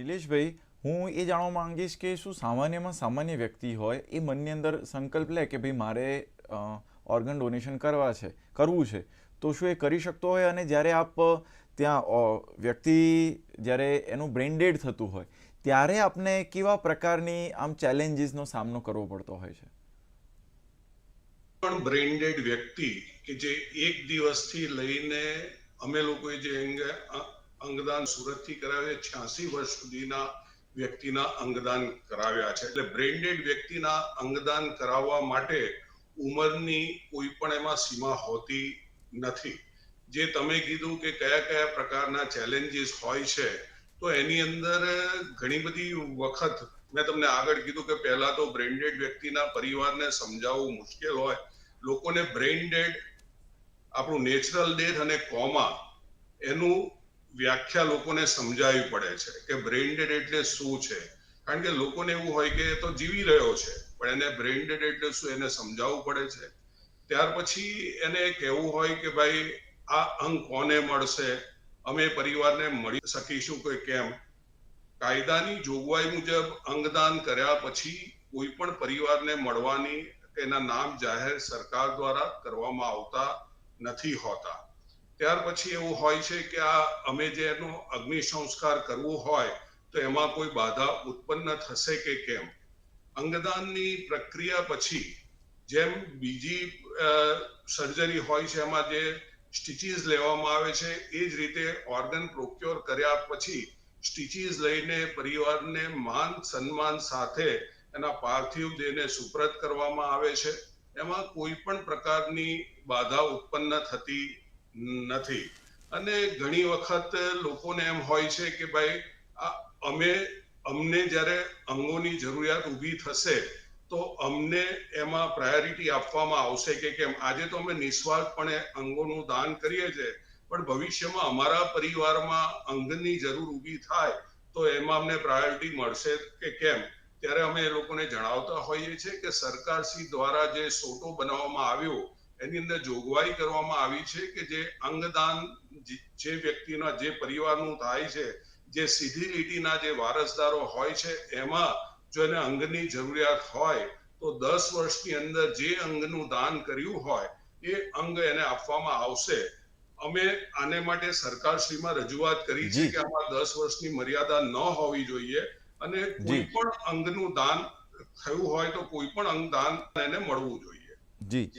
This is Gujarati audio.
નિલેશભાઈ હું એ જાણવા માંગીશ કે શું સામાન્યમાં સામાન્ય વ્યક્તિ હોય એ મનની અંદર સંકલ્પ લે કે ભાઈ મારે ઓર્ગન ડોનેશન કરવા છે, કરવું છે. તો શું એ કરી શકતો હોય? અને જ્યારે આપ ત્યાં વ્યક્તિ જ્યારે એનું બ્રેન્ડેડ થતું હોય, ત્યારે આપને કેવા પ્રકારની આમ ચેલેન્જીસનો સામનો કરવો પડતો હોય છે? પણ બ્રેન્ડેડ વ્યક્તિ કે જે એક દિવસથી લઈને અમે લોકોએ જે અંગદાન સુરતથી કરાવ્યા, છ્યાસી વર્ષ સુધીના વ્યક્તિના અંગદાન કરાવ્યા છે. એટલે બ્રેન્ડેડ વ્યક્તિના અંગદાન કરાવવા માટે ઉંમરની કોઈ પણ એમાં સીમા હોતી નથી. જે તમે કીધું કે કયા કયા પ્રકારના ચેલેન્જીસ હોય છે, તો એની અંદર ઘણી બધી વખત મેં તમને આગળ કીધું કે પહેલા તો બ્રેન્ડેડ વ્યક્તિના પરિવારને સમજાવવું મુશ્કેલ હોય. લોકોને બ્રેઇનડેડ આપણું નેચરલ ડેથ અને કોમા એનું વ્યાખ્યા લોકોને સમજાવી પડે છે કે બ્રેઇન એટલે શું છે? કારણ કે લોકોને એવું હોય કે તો જીવી રહ્યો છે, પણ એને બ્રેઇન એટલે શું એને સમજાવવું પડે છે? ત્યાર પછી એને કહેવું હોય કે ભાઈ, આ અંગ કોને મળશે? અમે પરિવારને મળી શકીશું કે કેમ? કાયદાની જોગવાઈ મુજબ અંગદાન કર્યા પછી કોઈ પણ પરિવારને મળવાની એના નામ જાહેર સરકાર દ્વારા કરવામાં આવતા નથી હોતા. ત્યાર પછી એવું હોય છે કે આ અમે જે એનો અગ્નિ સંસ્કાર કરવો હોય, તો એમાં કોઈ બાધા ઉત્પન્ન થશે કે કેમ? અંગદાનની પ્રક્રિયા પછી જેમ બીજી સર્જરી હોય છે, એમાં જે સ્ટીચીસ લેવામાં આવે છે, એ જ રીતે ઓર્ગન પ્રોક્યોર કર્યા પછી સ્ટીચીસ લઈને પરિવારને માન, સન્માન સાથે એના પાર્થિવ દેહને સુપ્રત કરવામાં આવે છે. એમાં કોઈ પણ પ્રકારની બાધા ઉત્પન્ન થતી નથી. અને ઘણી વખત લોકોને એમ હોય છે કે ભાઈ અમે, અમને જ્યારે અંગોની જરૂરિયાત ઊભી થશે, તો અમને એમાં પ્રાયોરિટી આપવામાં આવશે કે કેમ? આજે તો અમે નિસ્વાર્થપણે અંગોનું દાન કરીએ છીએ પણ ભવિષ્યમાં અમારા પરિવારમાં અંગની જરૂર ઊભી થાય, તો એમાં અમને પ્રાયોરિટી મળશે કે કેમ? ત્યારે અમે એ લોકોને જણાવતા હોઈએ છીએ કે સરકારશ્રી દ્વારા જે સોટો બનાવવામાં આવ્યો એની અંદર જોગવાઈ કરવામાં આવી છે કે જે અંગદાન જે- વ્યક્તિના જે પરિવારનું થાય છે જે સીધી લીટીના જે વારસદારો હોય છે એમાં જો એને અંગની જરૂરિયાત હોય તો દસ વર્ષની અંદર જે અંગનું દાન કર્યું હોય એ અંગ એને આપવામાં આવશે. અમે આને માટે સરકારશ્રીમાં રજૂઆત કરી છે કે આમાં દસ વર્ષની મર્યાદા ન હોવી જોઈએ અને કોઈ. પણ અંગનું દાન થયું હોય તો કોઈ પણ અંગ દાન એને મળવું જોઈએ. જી.